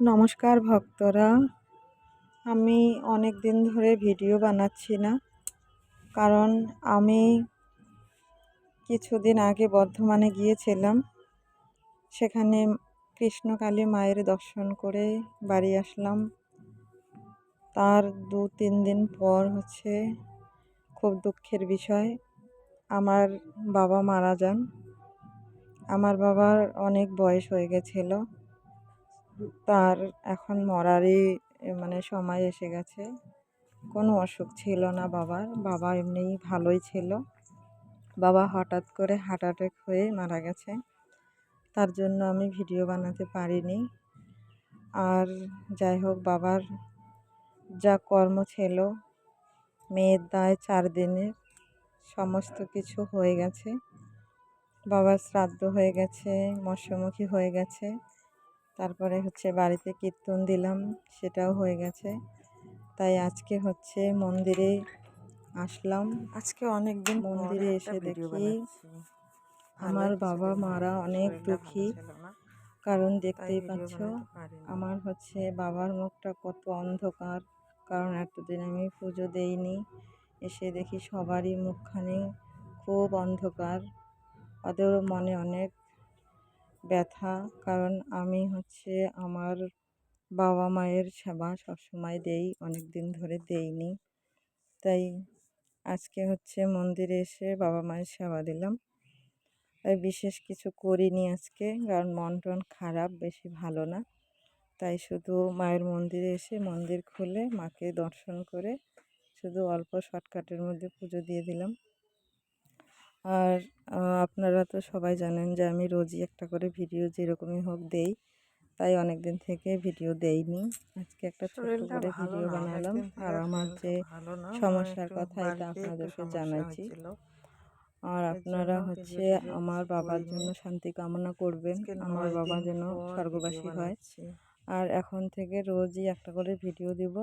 নমস্কার ভক্তরা। আমি অনেক দিন ধরে ভিডিও বানাচ্ছি না, কারণ আমি কিছুদিন আগে বর্ধমানে গিয়েছিলাম। সেখানে কৃষ্ণকালী মায়ের দর্শন করে বাড়ি আসলাম। তার দু তিন দিন পর হচ্ছে খুব দুঃখের বিষয়, আমার বাবা মারা যান। আমার বাবার অনেক বয়স হয়ে গেছিল। তার এখন মরারই মানে সময় এসে গেছে। কোনো অসুখ ছিল না বাবার। বাবা এমনিই ভালোই ছিল। বাবা হঠাৎ করে হার্ট অ্যাটাক হয়ে মারা গেছে। তার জন্য আমি ভিডিও বানাতে পারিনি। আর যাই হোক, বাবার যা কর্ম ছিল, মেয়ের দায় চার দিনের, সমস্ত কিছু হয়ে গেছে। বাবার শ্রাদ্ধ হয়ে গেছে, মৎস্যমুখী হয়ে গেছে। তারপরে হচ্ছে বাড়িতে কীর্তন দিলাম সেটাও হয়ে গেছে। তাই আজকে হচ্ছে মন্দিরে আসলাম। আজকে অনেক দিন মন্দিরে এসে দেখি আমার বাবা মারা অনেক দুঃখী। কারণ দেখতেই পাচ্ছ আমার হচ্ছে বাবার মুখটা কত অন্ধকার। কারণ এতদিন আমি পুজো দেইনি। এসে দেখি সবারই মুখখানি খুব অন্ধকার। ওদেরও মনে অনেক ব্যথা। কারণ আমি হচ্ছে আমার বাবা মায়ের সেবা সবসময় দেই অনেক দিন ধরে দেইনি। তাই আজকে হচ্ছে মন্দিরে এসে বাবা মায়ের সেবা দিলাম। তাই বিশেষ কিছু করিনি আজকে, কারণ মন টন খারাপ, বেশি ভালো না। তাই শুধু মায়ের মন্দিরে এসে মন্দির খুলে মাকে দর্শন করে শুধু অল্প শর্টকাটের মধ্যে পুজো দিয়ে দিলাম। আর আপনারা তো সবাই জানেন যে আমি রোজই একটা করে ভিডিও যেরকমই হোক দেই। তাই অনেক দিন থেকে ভিডিও দেইনি। আজকে একটা ছোট্ট করে ভিডিও বানালাম। আর আমার যে সমস্যার কথা এটা আপনাদেরকে জানাচ্ছি। আর আপনারা হচ্ছে আমার বাবার জন্য শান্তি কামনা করবেন। আমার বাবা যেন স্বর্গবাসী হয়। আর এখন থেকে রোজই একটা করে ভিডিও দিব।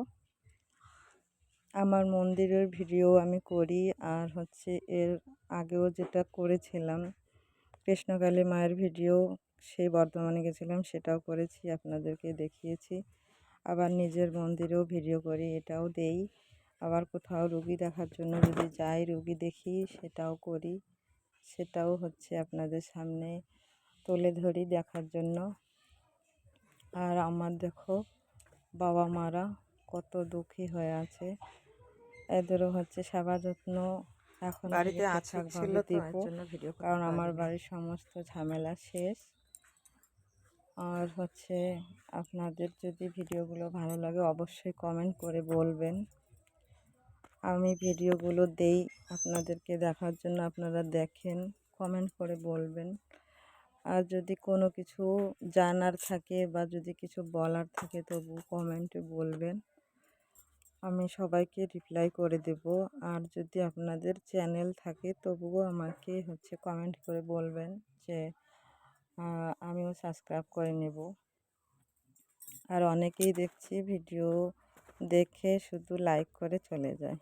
আমার মন্দিরের ভিডিও আমি করি। আর হচ্ছে এর আগেও যেটা করেছিলাম কৃষ্ণকালী মায়ের ভিডিও সেই বর্ধমানে গেছিলাম, সেটাও করেছি, আপনাদেরকে দেখিয়েছি। আবার নিজের মন্দিরেও ভিডিও করি, এটাও দেই। আবার কোথাও রুগী দেখার জন্য যদি যাই, রুগী দেখি, সেটাও করি। সেটাও হচ্ছে আপনাদের সামনে তুলে ধরি দেখার জন্য। আর আমার দেখো, বাবা মারা কত দুঃখী হয়ে আছে। এদেরও হচ্ছে সেবা যত্ন এখন বাড়িতে ছিল ভিডিও কারণ আমার বাড়ির সমস্ত ঝামেলা শেষ। আর হচ্ছে আপনাদের যদি ভিডিওগুলো ভালো লাগে অবশ্যই কমেন্ট করে বলবেন। আমি ভিডিওগুলো দেই আপনাদেরকে দেখার জন্য আপনারা দেখেন কমেন্ট করে বলবেন। আর যদি কোনো কিছু জানার থাকে বা যদি কিছু বলার থাকে তবু কমেন্টে বলবেন। আমি সবাইকে রিপ্লাই করে দেব। আর যদি আপনাদের চ্যানেল থাকে, তবুও আমাকে হচ্ছে কমেন্ট করে বলবেন যে আমিও সাবস্ক্রাইব করে নেব। আর অনেকেই দেখছি ভিডিও দেখে শুধু লাইক করে চলে যায়।